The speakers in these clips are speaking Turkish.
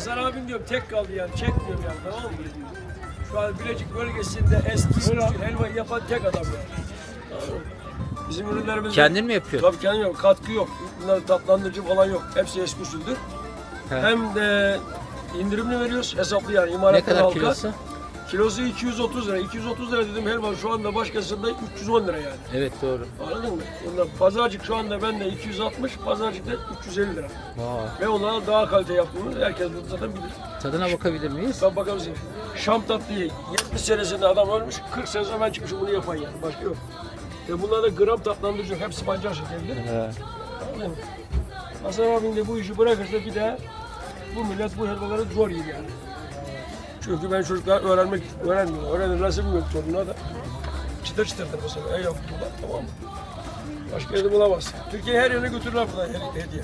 Hasan abim diyorum tek kaldı yani çek diyorum yani tamam mı? Şu an Bilecik bölgesinde eski usul helva yapan tek adam yani. Bizim ürünlerimiz Kendin mi yapıyor? Tabii kendim yok. Katkı yok. Bunlar tatlandırıcı falan yok. Hepsi eski usuldür. He. Hem de indirimli veriyoruz. Hesaplı yani Ne imalattan kadar halka. kilosu? Kilosu 230 lira. 230 lira dedim helva şu anda başkasında 310 lira yani. Evet doğru. Anladın mı? Bunlar pazarcık şu anda bende 260, pazarcıkta 350 lira. Vay. Ve onlara daha kalite yaptığımı herkes burada zaten bilir. Tadına bakabilir miyiz? Ben bakalım size. Şam tatlıyı 70 senesinde adam ölmüş, 40 sene sonra ben çıkmışım bunu yapan yani. Başka yok. Ve bunlar da gram tatlandırıcı yok. Hepsi pancar şekerli. He. Anladın mı? Hasan abim de bu işi bırakırsa bir daha bu millet bu helvaları zor yer yani. Çünkü ben çocuklar öğrenmek öğrenmiyor. Öğrenirlerse bilmiyorum sorunlar da. Çıtır çıtırdır mesela. El yapımlar tamam mı? Başka yerde bulamazsın. Türkiye her yerine götürürler buradan hedi- hediye.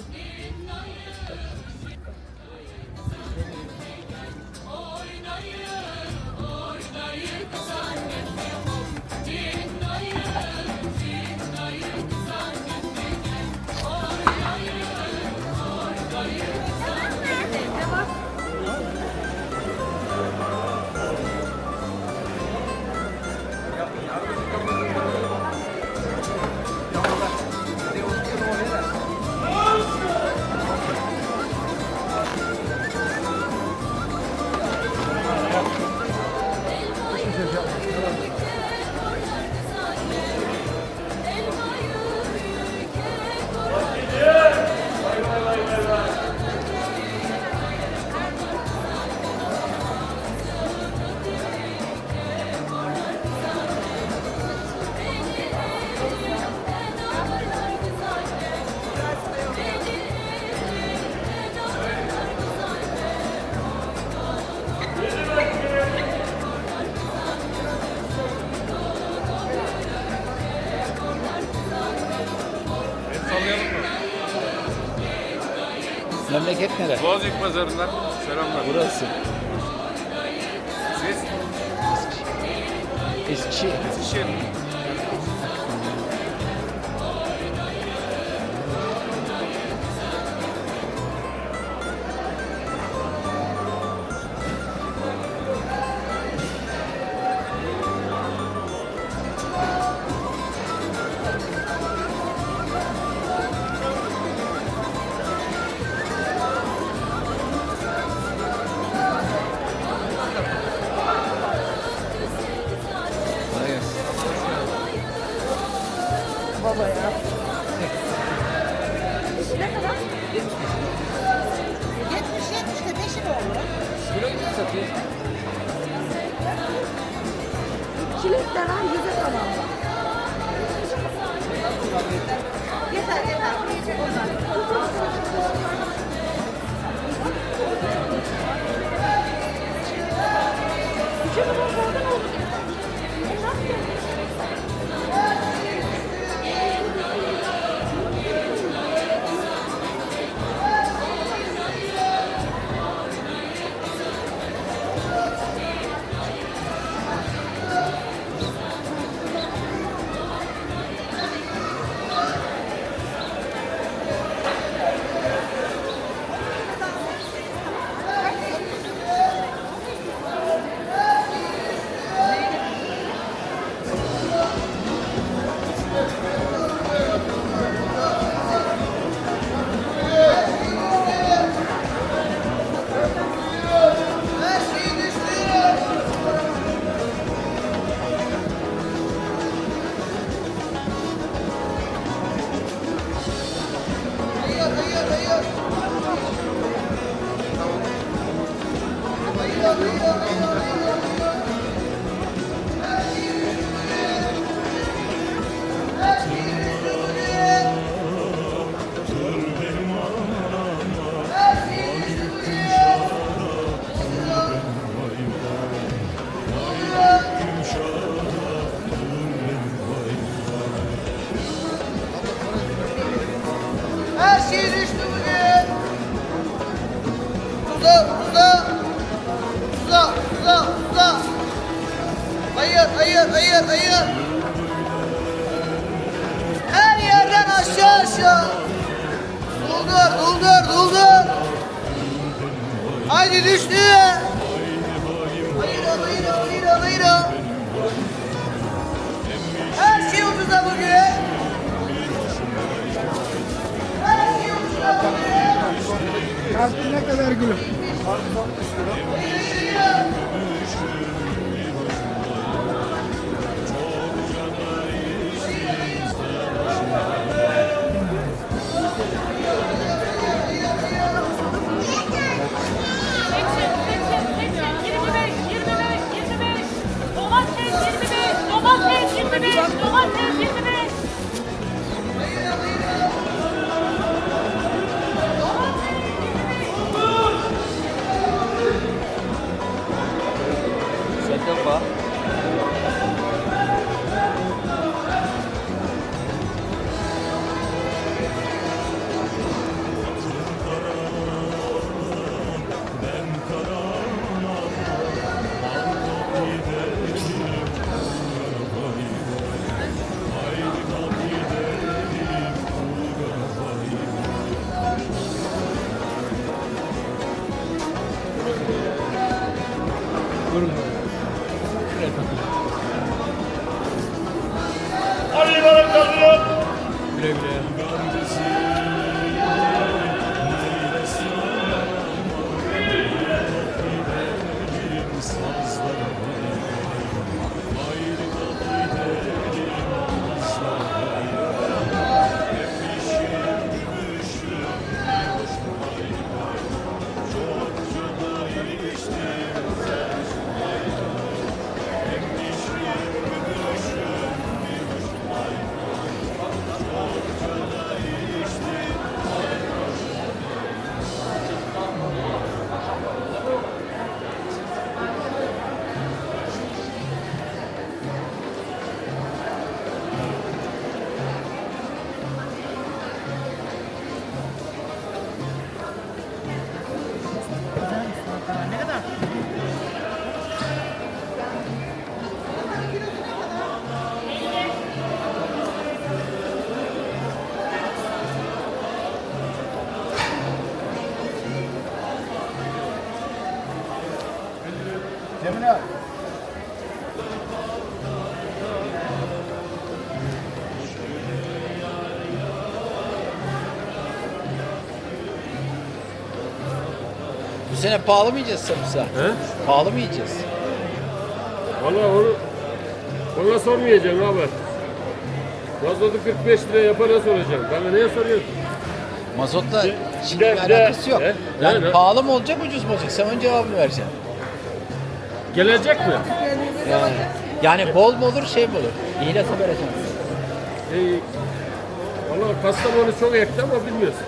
Memleket nere? Boğaziçi pazarından selamlar. Burası. Siz Eskişehir. Eskişehir. 夜のくらい経る Cemile. Bu sene pahalı mı yiyeceğiz sarımsağı? He? Pahalı mı yiyeceğiz? Vallahi onu ona sormayacağım abi. Mazotu 45 lira yapana soracağım. Bana niye soruyorsun? Mazotla şimdi de- bir de- alakası yok. He? Yani? Ne? pahalı mı olacak ucuz mu olacak? Sen önce cevabını vereceksin. Gelecek mi? Yani, yani bol mu olur şey mi olur? İyi nasıl vereceksin? Ee, Valla Kastamonu çok ekti ama bilmiyorsun.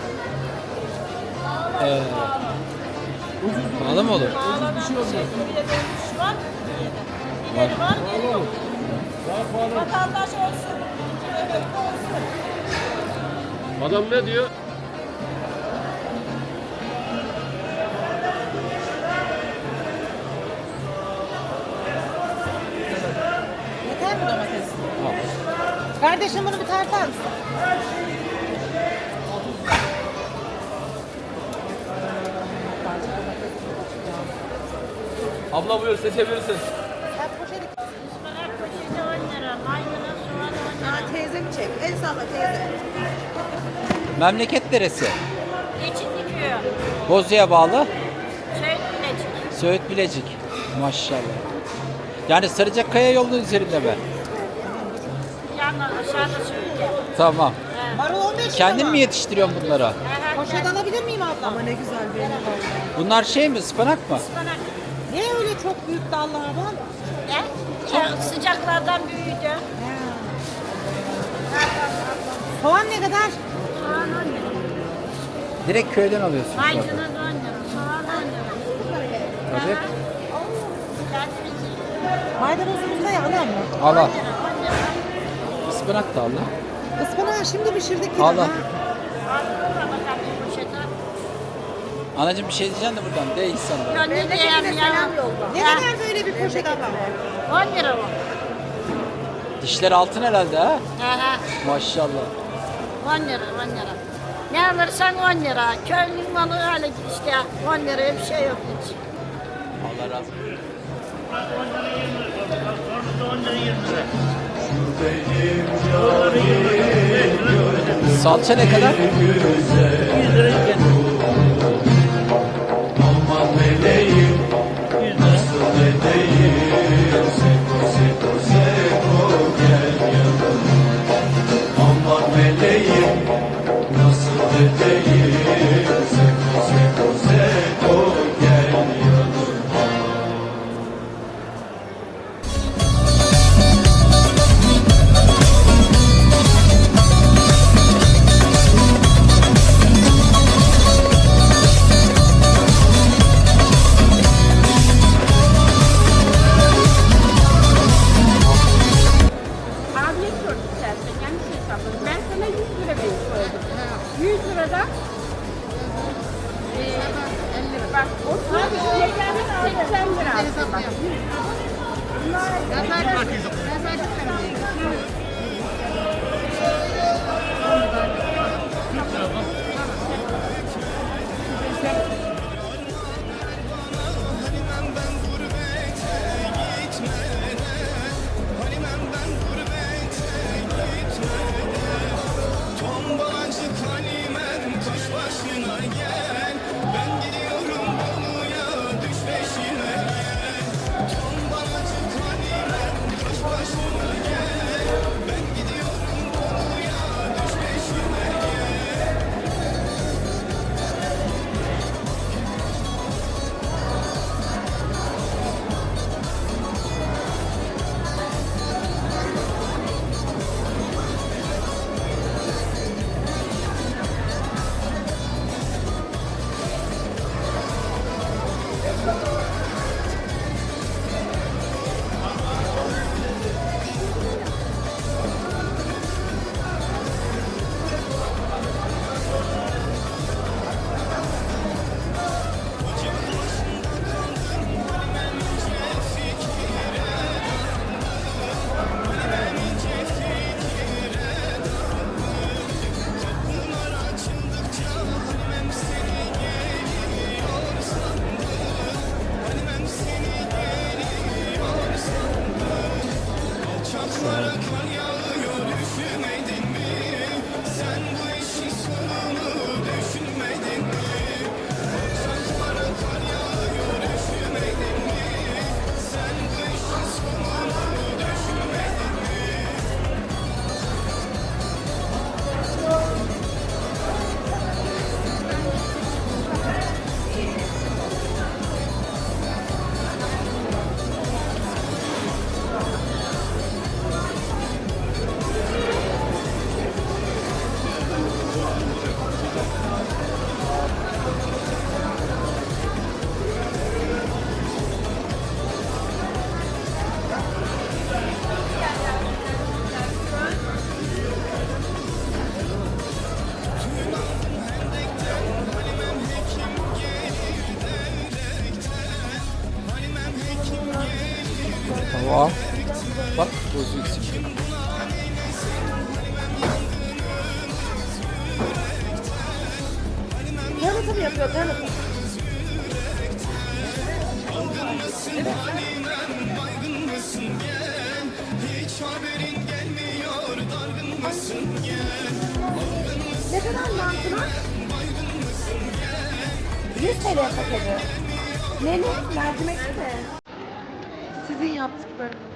Ee, pahalı mı olur? Var. İleri var, geri yok. Vatandaş olsun. Emekli olsun. Adam ne diyor? Al. Kardeşim bunu bir tartar mısın? Abla buyur seçebilirsin. Sen poşeti... Ispanak poşeti 10 lira, maydanoz soğan 10 lira. Ha teyzemi çek. El salla teyze. Memleket neresi? Geçitli köyü. Bozlu'ya bağlı. Söğüt Bilecik. Söğüt Bilecik. Maşallah. Yani Sarıcakkaya yolunun üzerinde mi? Aşağıda ya. Tamam. Marul 15 lira Kendin mı? mi yetiştiriyorsun bunları? Poşet alabilir miyim abla? Ama ne güzel benim Bunlar şey mi? ıspanak mı? Ispanak. Niye öyle çok büyük dallar var? Ne? Ya, sıcaklardan büyüdü. Soğan ne kadar? Soğan 10 lira. Direkt köyden alıyorsun. bunları. Maydanoz 10 lira, soğan 10 lira. Tabii. Maydanozumuz ne alır mı? Al al. 10 lira, 10 lira. Ispanak da Allah. Ispanağı şimdi pişirdik yine. Allah. Anacığım bir şey diyeceğim de buradan. Değil sana. Ya ne diyeyim ya. Ne kadar böyle bir poşet adam? 10 lira o. Dişler altın herhalde ha? Aha. Maşallah. 10 lira, 10 lira. Ne alırsan 10 lira. Köylünün malı öyle işte. 10 liraya bir şey yok hiç. Allah razı olsun. 10 lira 20 lira. 10 lira 20 lira. Salça ne kadar? 100 lira. Sağ olun. Ne kadar mantına? 100 TL paketi. Ne ne? Mercimekli mi? Sizin yaptıklarınız.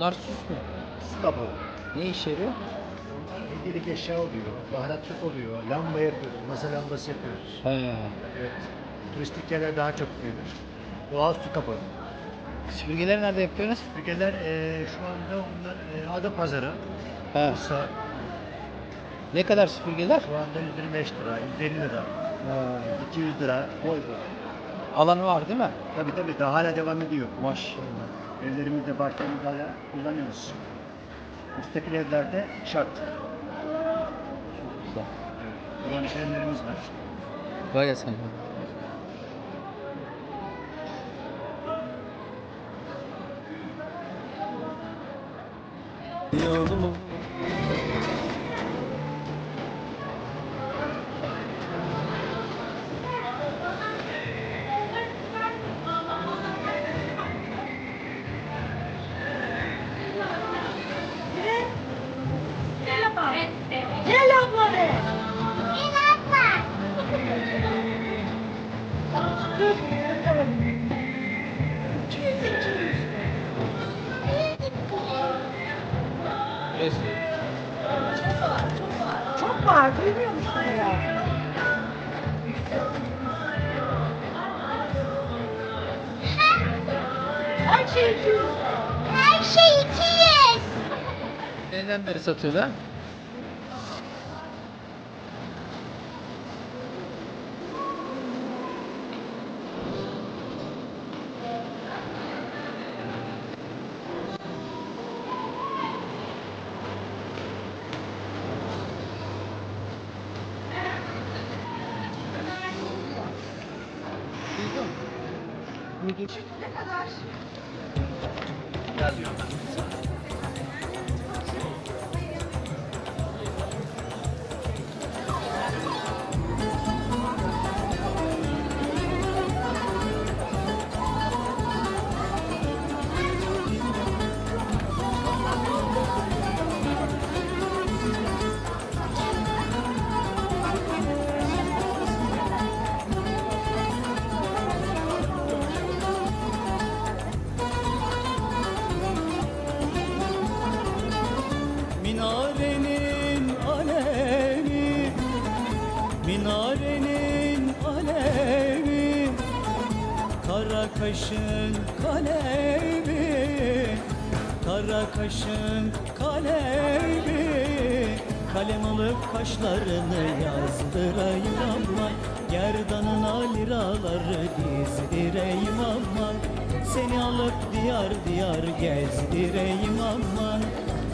Bunlar süs mü? Kapağı. Ne işe yarıyor? Hediyelik eşya oluyor, baharatlık oluyor, lamba yapıyoruz, masa lambası yapıyoruz. He. Evet. Turistik yerler daha çok gelir. Doğal su kapağı. Süpürgeleri nerede yapıyorsunuz? Süpürgeler eee şu anda onlar eee Ada Pazarı, He. Bursa, Ne kadar süpürgeler? şu anda 125 lira, 150 lira, Ha. 200 lira, boy boy. Alanı var değil mi? Tabii tabii daha hala devam ediyor. Maşallah. Evlerimizde, bahçemizde hala kullanıyoruz. Müstakil evlerde şart. Güzel. Evet. Evlerimiz var. Gayet sen. Yolum Gel Var, duymuyor musun ya? Her şey 200. Her şey 200. Neden beri satıyorlar? Ne kadar? Alıp kaşlarını yazdırayım aman Gerdanına liraları dizdireyim aman Seni alıp diyar diyar gezdireyim aman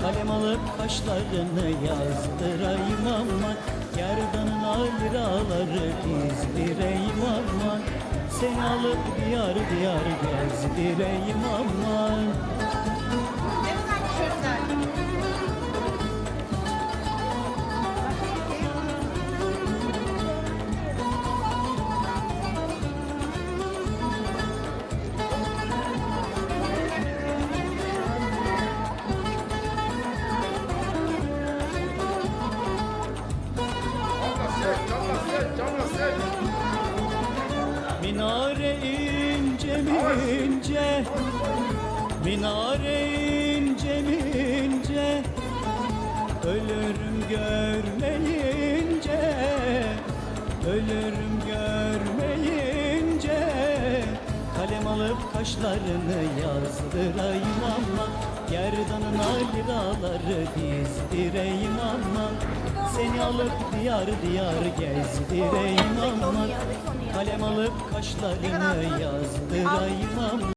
Kalem alıp kaşlarını yazdırayım aman Gerdanına liraları dizdireyim aman Seni alıp diyar diyar gezdireyim aman ince Minare ince Ölürüm görmeyince Ölürüm görmeyince Kalem alıp kaşlarını yazdırayım ama Gerdanına liraları dizdireyim ama Seni alıp diyar diyar gezdireyim ama Kalem alıp kaşlarını yazdırayım ama